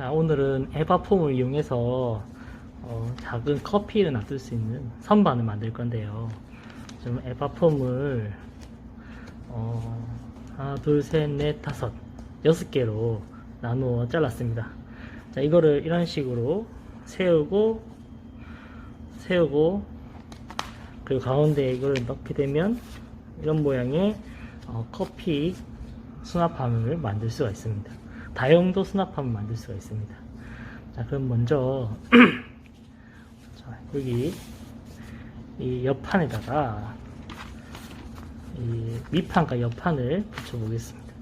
자, 오늘은 에바폼을 이용해서 어, 작은 커피를 놔둘 수 있는 선반을 만들 건데요. 좀 에바폼을 어, 하나, 둘, 셋, 넷, 다섯, 여섯 개로 나누어 잘랐습니다. 자, 이거를 이런 식으로 세우고 세우고 그리고 가운데 이거를 넣게 되면 이런 모양의 어, 커피 수납함을 만들 수가 있습니다. 다용도 수납함을 만들 수가 있습니다. 자, 그럼 먼저 자, 여기 이 옆판에다가 이 밑판과 옆판을 붙여보겠습니다.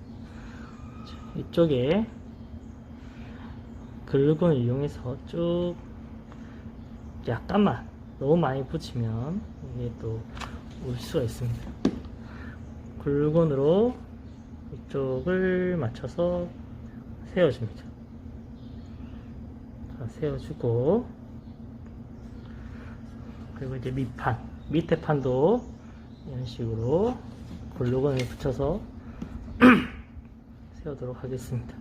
자, 이쪽에 글루건을 이용해서 쭉 약간만 너무 많이 붙이면 이게 또 올 수가 있습니다. 글루건으로 이쪽을 맞춰서 세워줍니다. 자, 세워주고 그리고 이제 밑판 밑에 판도 이런 식으로 글루건을 붙여서 세우도록 하겠습니다.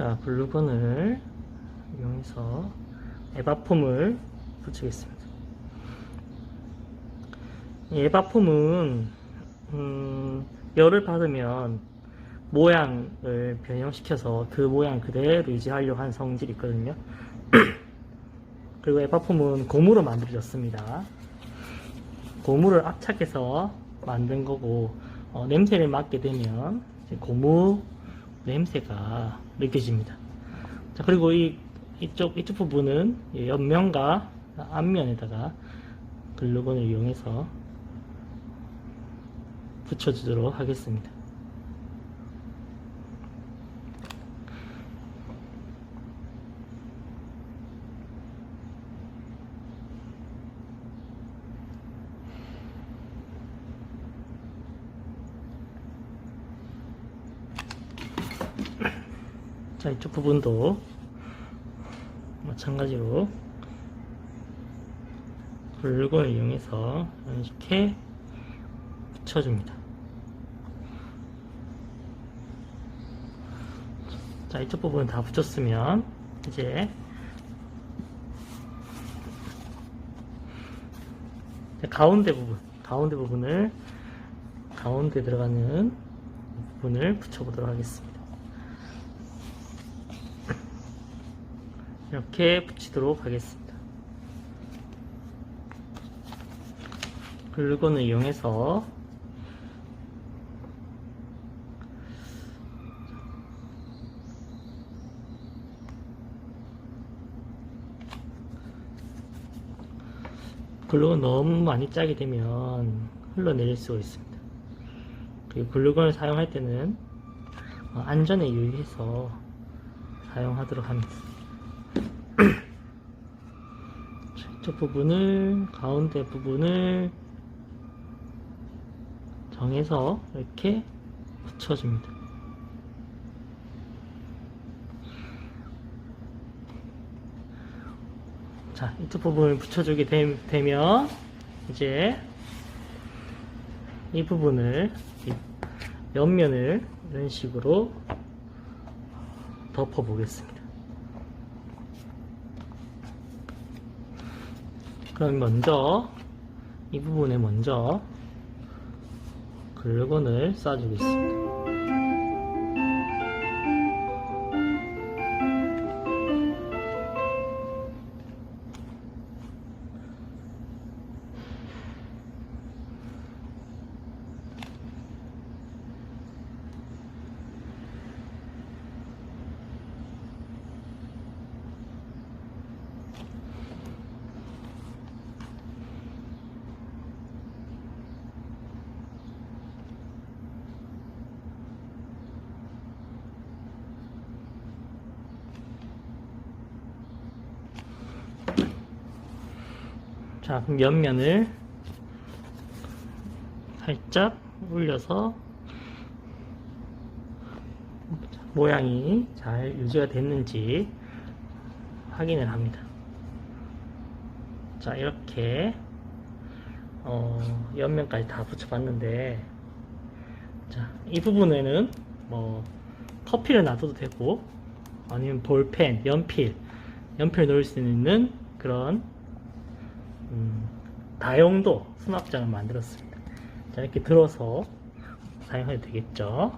자, 글루건을 이용해서 에바폼을 붙이겠습니다. 이 에바폼은 음, 열을 받으면 모양을 변형시켜서 그 모양 그대로 유지하려고 하는 성질이 있거든요. 그리고 에바폼은 고무로 만들어졌습니다. 고무를 압착해서 만든 거고 어, 냄새를 맡게 되면 고무 냄새가 느껴집니다. 자 그리고 이 이쪽 이쪽 부분은 이 옆면과 앞면에다가 글루건을 이용해서 붙여주도록 하겠습니다. 자 이쪽 부분도 마찬가지로 글루건을 이용해서 이렇게 붙여줍니다. 자 이쪽 부분 다 붙였으면 이제 가운데 부분 가운데 부분을 가운데 들어가는 부분을 붙여보도록 하겠습니다. 이렇게 붙이도록 하겠습니다. 글루건을 이용해서 글루건 너무 많이 짜게 되면 흘러내릴 수가 있습니다. 그리고 글루건을 사용할 때는 어, 안전에 유의해서 사용하도록 합니다. 이쪽 부분을 가운데 부분을 정해서 이렇게 붙여줍니다. 자, 이쪽 부분을 붙여주게 되, 되면 이제 이 부분을 이 옆면을 이런 식으로 덮어 보겠습니다. 그럼 먼저 이 부분에 먼저 글루건을 쏴주겠습니다. 자, 그럼 옆면을 살짝 올려서 모양이 잘 유지가 됐는지 확인을 합니다. 자, 이렇게 어, 옆면까지 다 붙여봤는데 자, 이 부분에는 뭐 커피를 놔둬도 되고 아니면 볼펜, 연필, 연필 넣을 수 있는 그런 음, 다용도 수납장을 만들었습니다. 자, 이렇게 들어서 사용해도 되겠죠.